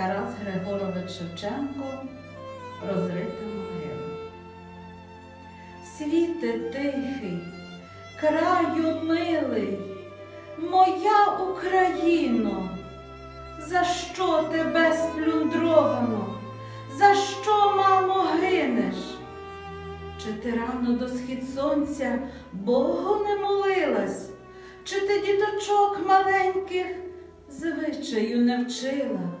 Тарас Григорович Шевченко Розрита могила. Світе тихий, краю милий, моя Україно, за що тебе сплюндровано, за що, мамо, гинеш? Чи ти рано до схід сонця Богу не молилась? Чи ти діточок маленьких звичаю не вчила?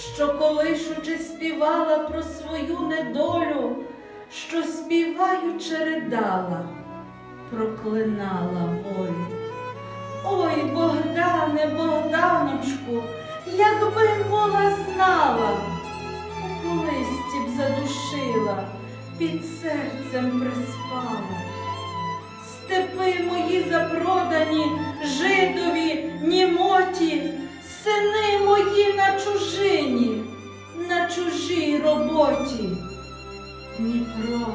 Що колишучи співала про свою недолю, що співаючи ридала, проклинала волю. Ой, Богдане, Богданочку, якби була знала, у листі б задушила, під серцем приспала. Степи мої запродані, жидові, німоті, Дніпро,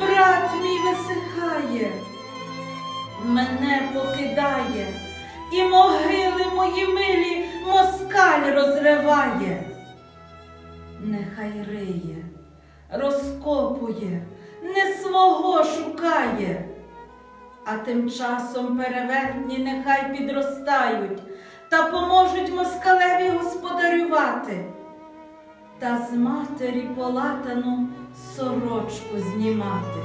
брат мій висихає мене покидає, і могили мої милі москаль розриває. Нехай риє, розкопує, не свого шукає, а тим часом перевертні нехай підростають та поможуть москалеві господарювати. Та з матері полатану сорочку знімати.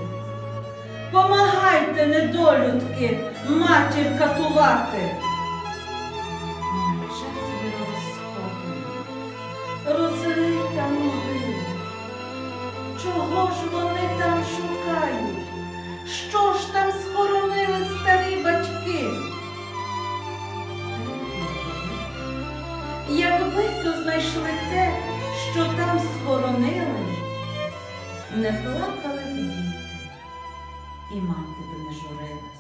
Помагайте, недолюдки, матір катувати. Четверо розкопані, розрита могила. Чого ж вони там шукають? Що ж там схоронили старі батьки? Якби то знайшли те, що там схоронили, не плакали б діти і мати би не журилась.